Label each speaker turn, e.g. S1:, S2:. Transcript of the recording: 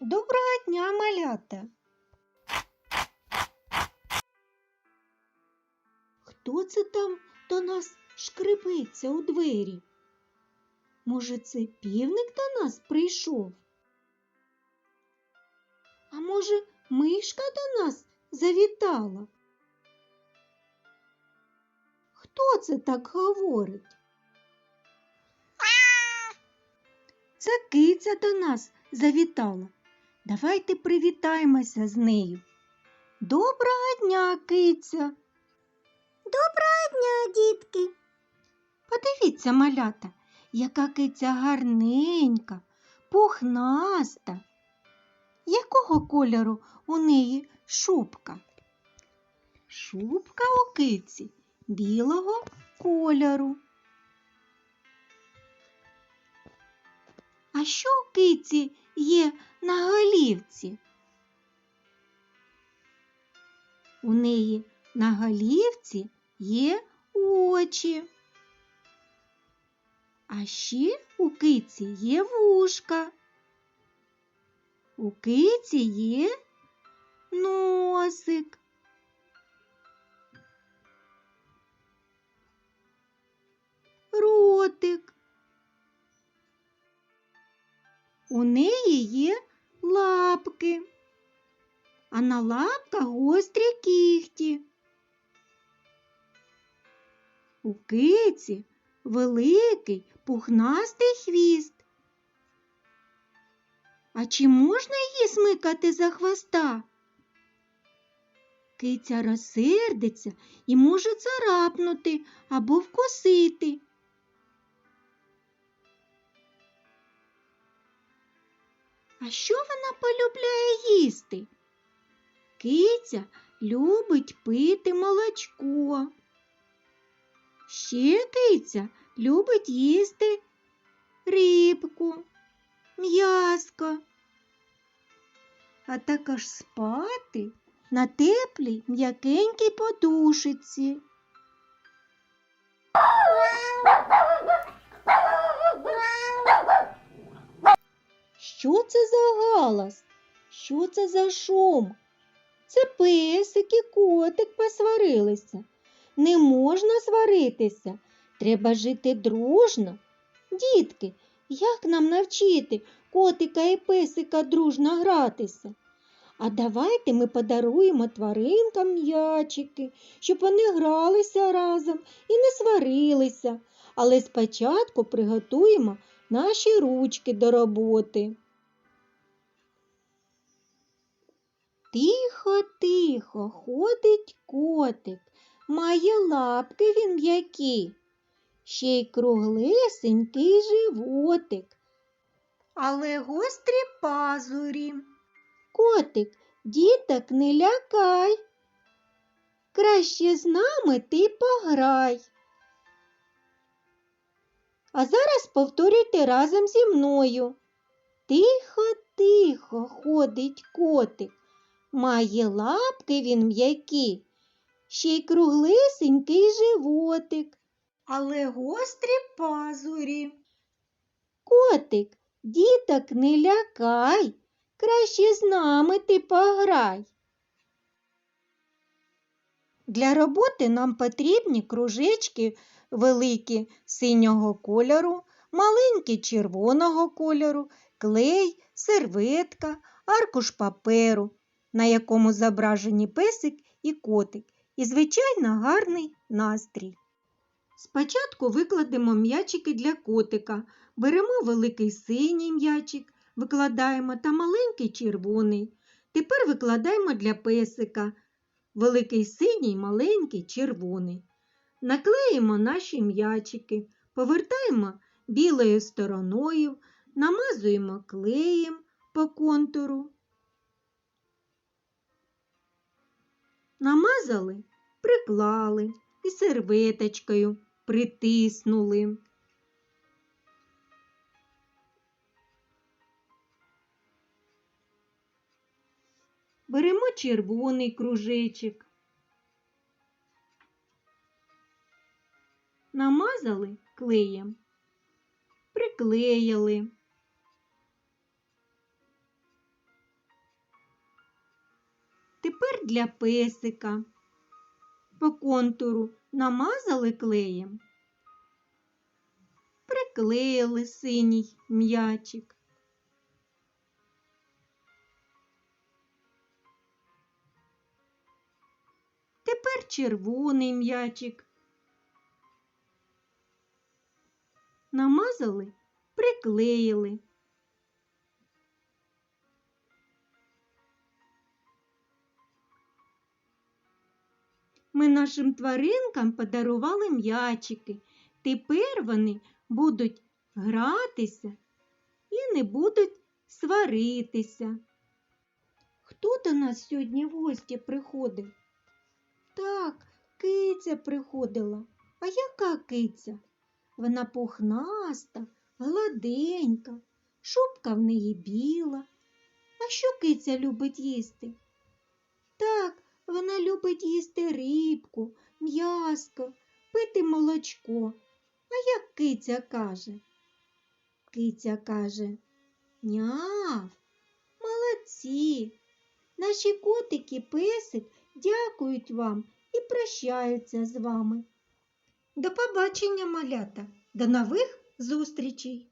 S1: Доброго дня, малята. Хто це там до нас шкребиться у двері? Може, це півник до нас прийшов? А може, мишка до нас завітала? Хто це так говорить? Це киця до нас завітала. Давайте привітаємося з нею. Доброго дня, киця. Доброго дня, дітки. Подивіться, малята, яка киця гарненька, пухнаста. Якого кольору у неї шубка? Шубка у киці білого кольору. А що у киці є на голівці? У неї на голівці є очі. А ще у киці є вушка. У киці є носик. Ротик. У неї є лапки, а на лапках гострі кігті. У киці великий пухнастий хвіст. А чи можна її смикати за хвоста? Киця розсердиться і може царапнути або вкусити. А що вона полюбляє їсти? Киця любить пити молочко. Ще киця любить їсти рибку, м'яско, а також спати на теплій м'якенькій подушиці. Що це за галас? Що це за шум? Це песик і котик посварилися. Не можна сваритися, треба жити дружно. Дітки, як нам навчити котика і песика дружно гратися? А давайте ми подаруємо тваринкам м'ячики, щоб вони гралися разом і не сварилися. Але спочатку приготуємо наші ручки до роботи. Тихо, тихо ходить котик, має лапки він м'які, ще й круглесенький животик, але гострі пазурі. Котик, діток не лякай. Краще з нами ти пограй. А зараз повторюйте разом зі мною. Тихо, тихо ходить котик, має лапки він м'які, ще й круглесенький животик, але гострі пазурі. Котик, діток не лякай, краще з нами ти пограй. Для роботи нам потрібні кружечки великі синього кольору, маленькі червоного кольору, клей, серветка, аркуш паперу, на якому зображені песик і котик, і, звичайно, гарний настрій. Спочатку викладемо м'ячики для котика. Беремо великий синій м'ячик, викладаємо та маленький червоний. Тепер викладаємо для песика великий синій, маленький червоний. Наклеїмо наші м'ячики, повертаємо білою стороною, намазуємо клеєм по контуру. Намазали, приклали і серветочкою притиснули. Беремо червоний кружечок. Намазали клеєм, приклеїли. Для песика. По контуру намазали клеєм, приклеїли синій м'ячик. Тепер червоний м'ячик. Намазали, приклеїли. Ми нашим тваринкам подарували м'ячики. Тепер вони будуть гратися і не будуть сваритися. Хто до нас сьогодні в гості приходив? Так, киця приходила. А яка киця? Вона пухнаста, гладенька, шубка в неї біла. А що киця любить їсти? Так, вона любить їсти рибку, м'яско, пити молочко. А як киця каже? Киця каже Няв, молодці. Наші котики, песик дякують вам і прощаються з вами. До побачення, малята, до нових зустрічей!